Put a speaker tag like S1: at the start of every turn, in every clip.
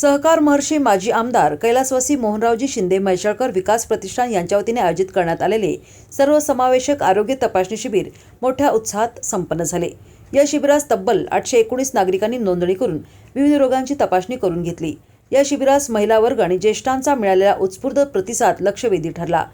S1: सहकार महर्षी माजी आमदार कैलासवासी मोहनरावजी शिंदे म्हैसाळकर विकास प्रतिष्ठान यांच्या वतीने आयोजित करण्यात आलेले सर्वसमावेशक आरोग्य तपासणी शिबिर मोठ्या उत्साहात संपन्न झाले. या शिबिरास तब्बल आठशे एकोणीस नागरिकांनी नोंदणी करून विविध रोगांची तपासणी करून घेतली. या शिबिरास महिला वर्ग आणि ज्येष्ठांचा मिळालेला उत्स्फूर्त प्रतिसाद लक्षवेधी ठरला.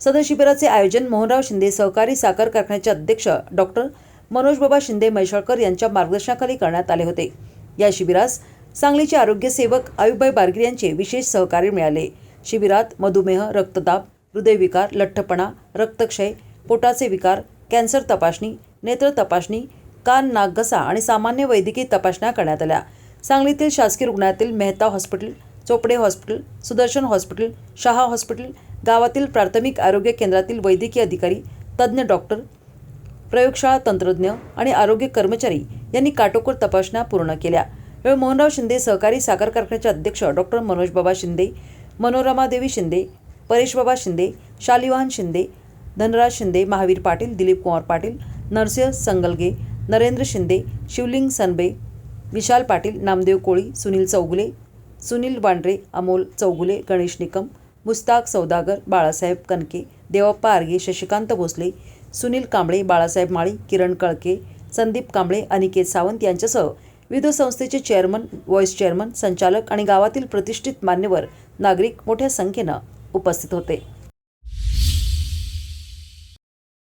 S1: सदर शिबिराचे आयोजन मोहनराव शिंदे सहकारी साखर कारखान्याचे अध्यक्ष डॉक्टर मनोजबाबा शिंदे म्हैसाळकर यांच्या मार्गदर्शनाखाली करण्यात आले होते. या शिबिरास सांगलीचे आरोग्यसेवक आयुबाई बारगीर यांचे विशेष सहकार्य मिळाले. शिबिरात मधुमेह रक्तदाब हृदयविकार लठ्ठपणा रक्तक्षय पोटाचे विकार कॅन्सर तपासणी नेत्र तपासणी कान नाक घसा आणि सामान्य वैद्यकीय तपासण्या करण्यात आल्या. सांगलीतील शासकीय रुग्णालयातील Mehta hospital Chopade hospital Sudarshan hospital Shaha hospital गावातील प्राथमिक आरोग्य केंद्रातील वैद्यकीय अधिकारी तज्ज्ञ डॉक्टर प्रयोगशाळा तंत्रज्ञ आणि आरोग्य कर्मचारी यांनी काटोकोर तपासण्या पूर्ण केल्या. यावेळी मोहनराव शिंदे सहकारी साखर कारखान्याचे अध्यक्ष डॉक्टर मनोजबाबा शिंदे मनोरमादेवी शिंदे परेशबाबा शिंदे शालिवाहन शिंदे धनराज शिंदे महावीर पाटील दिलीप कुमार पाटील नरसिंह संगलगे नरेंद्र शिंदे शिवलिंग सनबे विशाल पाटील नामदेव कोळी सुनील चौगुले सुनील वांड्रे अमोल चौगुले गणेश निकम मुस्ताक सौदागर बाळासाहेब कनके देवप्पा आर्गे शशिकांत भोसले सुनील कांबळे बाळासाहेब माळी किरण कळके संदीप कांबळे अनिकेत सावंत यांच्यासह विविध संस्थेचे चेअरमन व्हाईस चेअरमन संचालक आणि गावातील प्रतिष्ठित मान्यवर नागरिक मोठ्या संख्येनं उपस्थित होते.